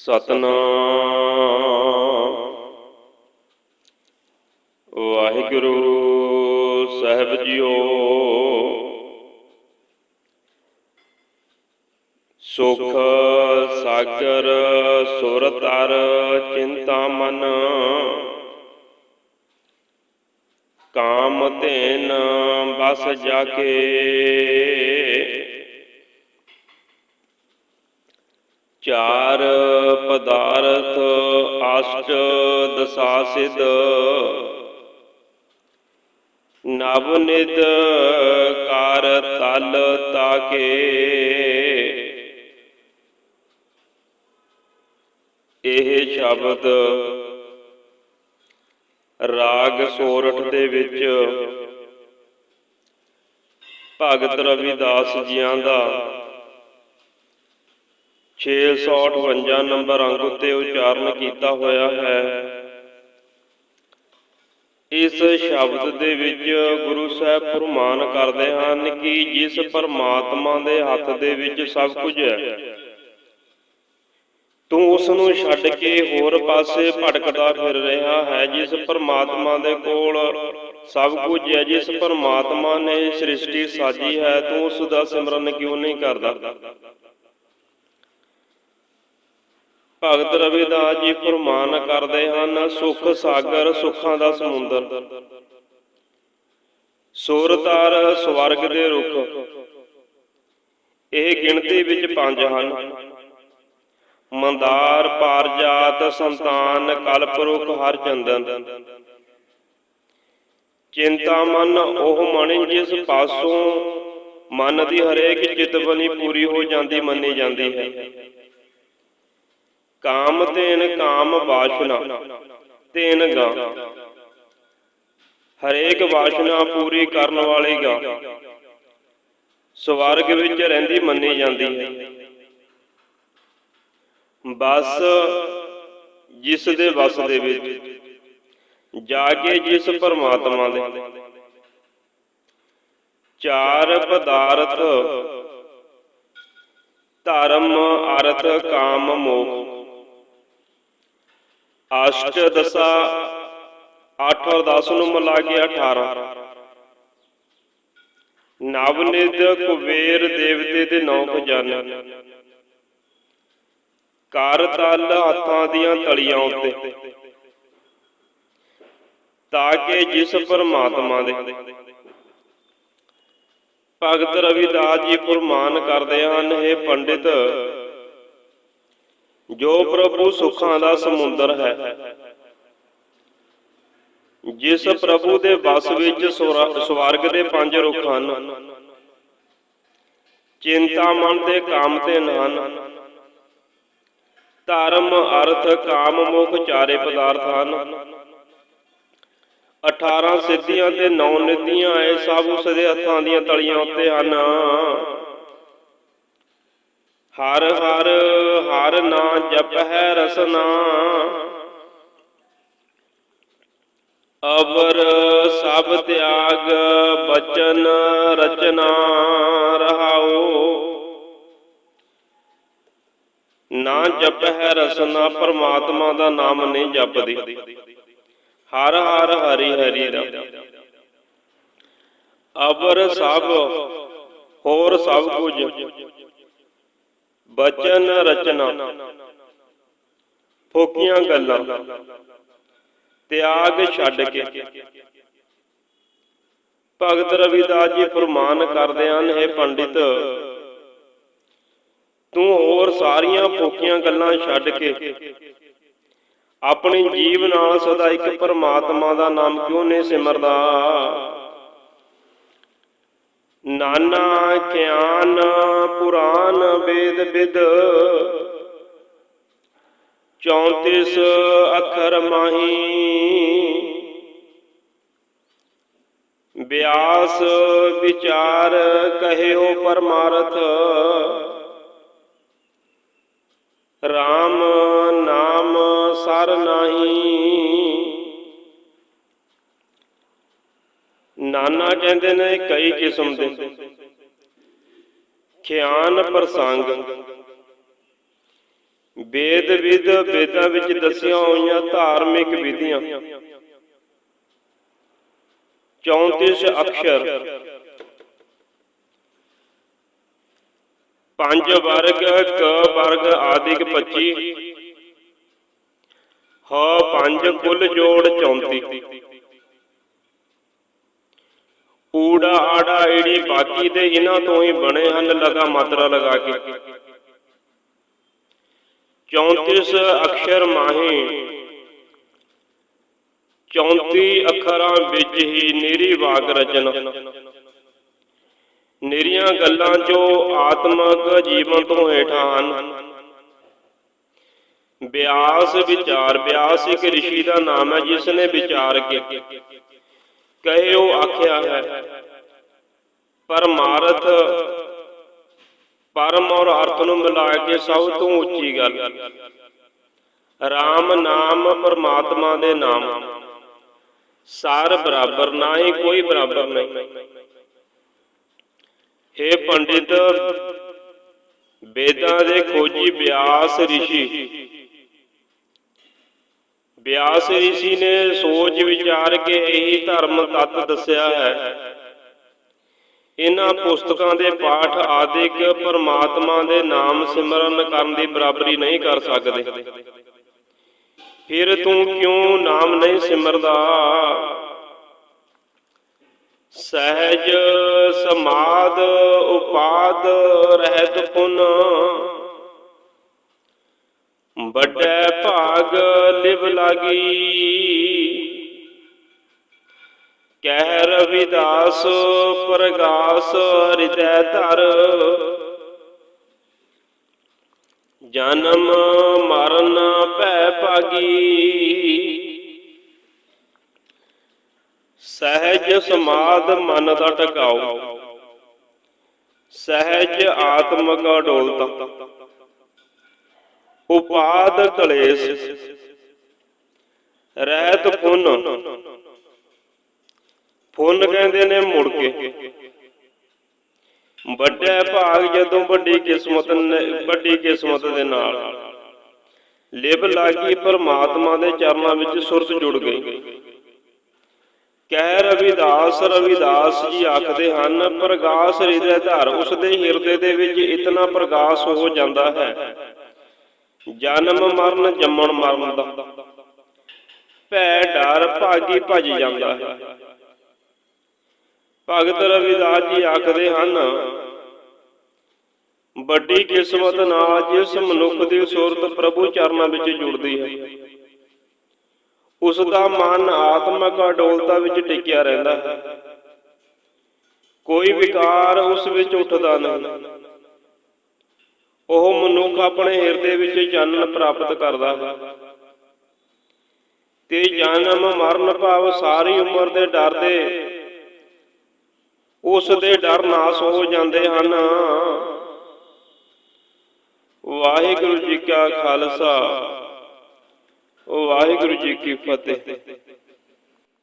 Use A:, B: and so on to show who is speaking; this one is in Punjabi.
A: ਸਤਨਾਮ। ਵਾਹਿਗੁਰੂ ਸਾਹਿਬ ਜੀਓ। ਸੁਖ ਸਾਗਰ, ਸੁਰ ਤਰ ਚਿੰਤਾ ਮਨ। ਕਾਮ ਧੇਨ, ਬਸ ਜਾ ਕੇ ਚਾਰ ਪਦਾਰਥ ਅਸ਼ਟ ਦਸਾ ਸਿਧ ਨਵ ਤਲ ਤਾਕੇ। ਇਹ ਸ਼ਬਦ ਰਾਗ ਸੋਰਠ ਦੇ ਵਿੱਚ ਭਗਤ ਰਵਿਦਾਸ ਜੀਆਂ ਦਾ 658 ਨੰਬਰ ਅੰਗ ਉੱਤੇ ਉਚਾਰਨ ਕੀਤਾ ਹੋਇਆ ਹੈ। ਇਸ ਸ਼ਬਦ ਦੇ ਵਿੱਚ ਗੁਰੂ ਸਾਹਿਬ ਫਰਮਾਨ ਕਰਦੇ ਹਨ ਕਿ ਜਿਸ ਪਰਮਾਤਮਾ ਦੇ ਹੱਥ ਦੇ ਵਿੱਚ ਸਭ ਕੁਝ ਹੈ, ਤੂੰ ਉਸ ਨੂੰ ਛੱਡ ਕੇ ਹੋਰ ਪਾਸੇ ਭਟਕਦਾ ਫਿਰ ਰਿਹਾ ਹੈ, ਜਿਸ ਪਰਮਾਤਮਾ ਦੇ ਕੋਲ ਸਭ ਕੁਝ ਹੈ, ਜਿਸ ਪਰਮਾਤਮਾ ਨੇ ਸ੍ਰਿਸ਼ਟੀ ਸਾਜੀ ਹੈ, ਤੂੰ ਉਸ ਦਾ ਸਿਮਰਨ ਕਿਉਂ ਨਹੀਂ ਕਰਦਾ? ਭਗਤ ਰਵਿਦਾਸ ਜੀ ਫਰਮਾਨ ਕਰਦੇ ਹਨ, ਸੁਖ ਸਾਗਰ, ਸੁੱਖਾਂ ਦਾ ਸਮੁੰਦਰ। ਸੁਰਤਾਰ ਸਵਰਗ ਦੇ ਰੁੱਖ। ਇਹ ਗਿਣਤੀ ਵਿੱਚ ਪੰਜ ਹਨ। ਮੰਦਾਰ, ਪਾਰਜਾਤ, ਸੰਤਾਨ ਕਲਪਰੁਖ ਹਰ ਚੰਦਨ। ਚਿੰਤਾ ਮਨ, ਉਹ ਮਣ ਜਿਸ ਪਾਸੋਂ ਮਨ ਦੀ ਹਰੇਕ ਚਿਤਵਨੀ ਪੂਰੀ ਹੋ ਜਾਂਦੀ, ਮੰਨੀ ਜਾਂਦੀ ਹੈ। ਕਾਮ ਤੇਨ ਕਾਮ ਵਾਸ਼ਨਾ, ਤੇਨ ਗਾ। ਹਰੇਕ ਵਾਸ਼ਨਾ ਪੂਰੀ ਕਰਨ ਵਾਲੀ ਗਾ। ਸਵਰਗ ਵਿੱਚ ਰਹਿੰਦੀ ਮੰਨੀ ਜਾਂਦੀ ਹੈ। ਬਸ ਜਿਸ ਦੇ ਵਸ ਦੇ ਵਿੱਚ, ਜਾ ਕੇ ਜਿਸ ਪਰਮਾਤਮਾ ਦੇ। ਚਾਰ ਪਦਾਰਥ, ਧਰਮ, ਅਰਥ, ਕਾਮ ਮੋਖ ਅਸ਼ਟ ਦਸਾ 8 ਔਰ 10 ਨੂੰ ਮਿਲਾ ਕੇ 18 ਨਵਨਿਧ ਕੁਬੇਰ ਦੇਵਤੇ ਦੇ ਨੌ ਖਜ਼ਾਨੇ ਕਰ ਤਲ ਹੱਥਾਂ ਦੀਆਂ ਤਲੀਆਂ ਉੱਤੇ। ਤਾਂ ਕਿ ਜਿਸ ਪਰਮਾਤਮਾ ਦੇ। ਭਗਤ ਰਵਿਦਾਸ ਜੀ ਫਰਮਾਨ ਕਰਦੇ ਹਨ ਇਹ ਪੰਡਿਤ ਜੋ ਪ੍ਰਭੂ ਸੁਖਾਂ ਦਾ ਸਮੁੰਦਰ ਹੈ। ਜਿਸ ਪ੍ਰਭੂ ਦੇ ਵਸ ਵਿੱਚ ਸਵਰਗ ਦੇ ਪੰਜ ਰੁੱਖ ਹਨ। ਚਿੰਤਾ, ਮਨ ਤੇ ਕਾਮ ਤੇ ਨਾਨ। ਧਰਮ, ਅਰਥ, ਕਾਮ, ਮੁਖ, ਚਾਰੇ ਪਦਾਰਥ ਹਨ। 18 ਸਿੱਧੀਆਂ ਤੇ 9 ਨਿਧੀਆਂ, ਇਹ ਸਭ ਉਸ ਦੇ ਹੱਥਾਂ ਦੀਆਂ ਤਲੀਆਂ ਉੱਤੇ ਹਨ। ਹਰ ਹਰ ਹਰ ਨਾ ਜਪ ਹੈ ਰਸਨਾ। ਅਵਰ ਸਭ ਤਿਆਗ ਬਚਨ ਰਚਨਾ ਰਹਾਓ ਨਾ ਜਪ ਹੈ ਰਸਨਾ ਪਰਮਾਤਮਾ ਦਾ ਨਾਮ ਨਹੀਂ ਜਪਦੀ। ਹਰ ਹਰ ਹਰੀ ਹਰੀ ਦਾ। ਅਵਰ ਸਭ ਹੋਰ ਸਭ ਕੁਝ। ਬਚਨ ਰਚਨਾ। ਫੋਕੀਆਂ ਗੱਲਾਂ। ਤਿਆਗ ਛੱਡ ਕੇ। ਭਗਤ ਰਵਿਦਾਸ ਜੀ ਫਰਮਾਨ ਕਰਦੇ ਹਨ ਇਹ ਪੰਡਿਤ, ਤੂੰ ਹੋਰ ਸਾਰੀਆਂ ਫੋਕੀਆਂ ਗੱਲਾਂ ਛੱਡ ਕੇ ਆਪਣੀ ਜੀਵ ਨਾਲ ਸਦਾ ਇੱਕ ਪਰਮਾਤਮਾ ਦਾ ਨਾਮ ਕਿਉਂ ਨਹੀਂ ਸਿਮਰਦਾ? ਨਾਨਾ ਗਿਆਨ ਪੁਰਾਨ ਵੇਦ ਵਿਦ। 34 ਅੱਖਰ ਮਾਹੀ। ਵਿਆਸ ਵਿਚਾਰ ਕਹਿਓ ਪਰਮਾਰਥ। RAM ਨਾਮ ਸਰ ਨਾਹੀ। ਨਾਨਾ ਕਹਿੰਦੇ ਨੇ ਕਈ ਕਿਸਮ ਦੇ। ਖਿਆਨ ਪ੍ਰਸੰਗ। ਵੇਦ ਵਿਦ ਵੇਦਾਂ ਵਿੱਚ ਦੱਸੀਆਂ ਹੋਈਆਂ ਧਾਰਮਿਕ ਵਿਧੀਆਂ। 34 ਅਕਸ਼ਰ। ਪੰਜ ਵਰਗ, ਕ ਵਰਗ ਆਦਿਕ 25 ਹ ਪੰਜ ਕੁੱਲ ਜੋੜ 34 ਊੜਾ ਆੜਾ ਈੜੀ ਬਾਕੀ ਦੇ ਇਹਨਾਂ ਤੋਂ ਹੀ ਬਣੇ ਹਨ, ਲਗਾ ਮਾਤਰਾ ਲਗਾ ਕੇ। 34 ਅਕਸ਼ਰ ਮਾਹੀ। 34 ਅੱਖਰਾਂ ਵਿੱਚ ਹੀ ਨਿਰੀ ਵਾਕ ਰਚਨ। ਨਿਰੀਆਂ ਗੱਲਾਂ ਜੋ ਆਤਮਕ ਜੀਵਨ ਤੋਂ ਹੇਠਾਂ ਹਨ। ਬਿਆਸ ਵਿਚਾਰ, ਬਿਆਸ ਇੱਕ ઋષਿ ਦਾ ਨਾਮ ਹੈ ਜਿਸ ਨੇ ਵਿਚਾਰ ਕੇ ਕਹੇ ਉਹ ਆਖਿਆ ਹੈ ਪਰਮਾਰਥ ਪਰਮ ਔਰ ਅਰਥ ਨੂੰ ਮਿਲਾ ਕੇ ਸਭ ਤੋਂ ਉੱਚੀ ਗੱਲ RAM ਨਾਮ ਪਰਮਾਤਮਾ ਦੇ ਨਾਮ ਸਾਰ ਬਰਾਬਰ ਨਾ ਹੀ ਕੋਈ ਬਰਾਬਰ ਨਹੀਂ हे ਪੰਡਿਤ ਵੇਦਾਂ ਦੇ ਖੋਜੀ ਬਿਆਸ ઋષਿ ਬਿਆਸ ઋષਿ ਨੇ ਸੋਚ ਵਿਚਾਰ ਕੇ ਇਹੀ ਧਰਮ ਤੱਤ ਦੱਸਿਆ ਹੈ। ਇਹਨਾਂ ਪੁਸਤਕਾਂ ਦੇ ਪਾਠ ਆਦਿਕ ਪਰਮਾਤਮਾ ਦੇ ਨਾਮ ਸਿਮਰਨ ਕਰਨ ਦੀ ਬਰਾਬਰੀ ਨਹੀਂ ਕਰ ਸਕਦੇ। ਫਿਰ ਤੂੰ ਕਿਉਂ ਨਾਮ ਨਹੀਂ ਸਿਮਰਦਾ? ਸਹਿਜ ਸਮਾਦ ਉਪਾਦ ਰਹਿਤ ਪੁਨ। ਵੱਡੇ ਭਾਗ ਲਿਵ ਲਾਗੀ। ਕਹਿ ਰਵਿਦਾਸ ਪ੍ਰਗਾਸ ਹਿਰਦੈ ਧਰ। ਜਨਮ ਮਰਨ ਭੈ ਭਾਗੀ। ਸਹਿਜ ਸਮਾਦ ਮਨ ਦਾ ਟਿਕਾਓ ਸਹਿਜ ਆਤਮਕ ਅਡੋਲਤਾ। ਉਪਾਦ ਕਲੇਸ਼। ਰਹਿਤ ਪੁੰਨ। ਪੁੰਨ ਕਹਿੰਦੇ ਨੇ ਮੁੜ ਕੇ। ਵੱਡੇ ਭਾਗ ਜਦੋਂ ਵੱਡੀ ਕਿਸਮਤ ਵੱਡੀ ਕਿਸਮਤ ਦੇ ਨਾਲ। ਲਿਵ ਲਾਗੀ ਪਰਮਾਤਮਾ ਦੇ ਚਰਨਾਂ ਵਿੱਚ ਸੁਰਤ ਜੁੜ ਗਈ। ਕਹਿ ਰਵਿਦਾਸ ਰਵਿਦਾਸ ਜੀ ਆਖਦੇ ਹਨ, ਪ੍ਰਗਾਸ ਹਿਰਦੇ ਧਾਰ ਉਸ ਦੇ ਹਿਰਦੇ ਦੇ ਵਿੱਚ ਇਤਨਾ ਪ੍ਰਗਾਸ ਹੋ ਜਾਂਦਾ ਹੈ। ਜਨਮ ਮਰਨ ਜੰਮਣ ਮਰਨ ਦਾ। ਭੈ ਡਰ ਭਾਗੀ ਭਜ ਜਾਂਦਾ ਹੈ। ਭਗਤ ਰਵਿਦਾਸ ਜੀ ਆਖਦੇ ਹਨ, ਵੱਡੀ ਕਿਸਮਤ ਨਾਲ ਜਿਸ ਮਨੁੱਖ ਦੀ ਸੁਰਤ ਪ੍ਰਭੂ ਚਰਨਾਂ ਵਿੱਚ ਜੁੜਦੀ ਹੈ ਉਸ ਦਾ ਮਨ ਆਤਮਕ ਅਡੋਲਤਾ ਵਿੱਚ ਟਿਕਿਆ ਰਹਿੰਦਾ ਹੈ। ਕੋਈ ਵਿਕਾਰ ਉਸ ਵਿੱਚ ਉੱਠਦਾ ਨਹੀਂ। ਉਹ ਮਨੁੱਖ ਆਪਣੇ ਹਿਰਦੇ ਵਿੱਚ ਚਾਨਣ ਪ੍ਰਾਪਤ ਕਰਦਾ ਤੇ ਜਨਮ ਮਰਨ ਭਾਵ ਸਾਰੀ ਉਮਰ ਦੇ ਡਰ ਦੇ, ਉਸ ਦੇ ਡਰ ਨਾਸ ਹੋ ਜਾਂਦੇ ਹਨ। ਵਾਹਿਗੁਰੂ ਜੀ ਕਾ ਖਾਲਸਾ, ਵਾਹਿਗੁਰੂ ਜੀ ਕੀ ਫਤਿਹ।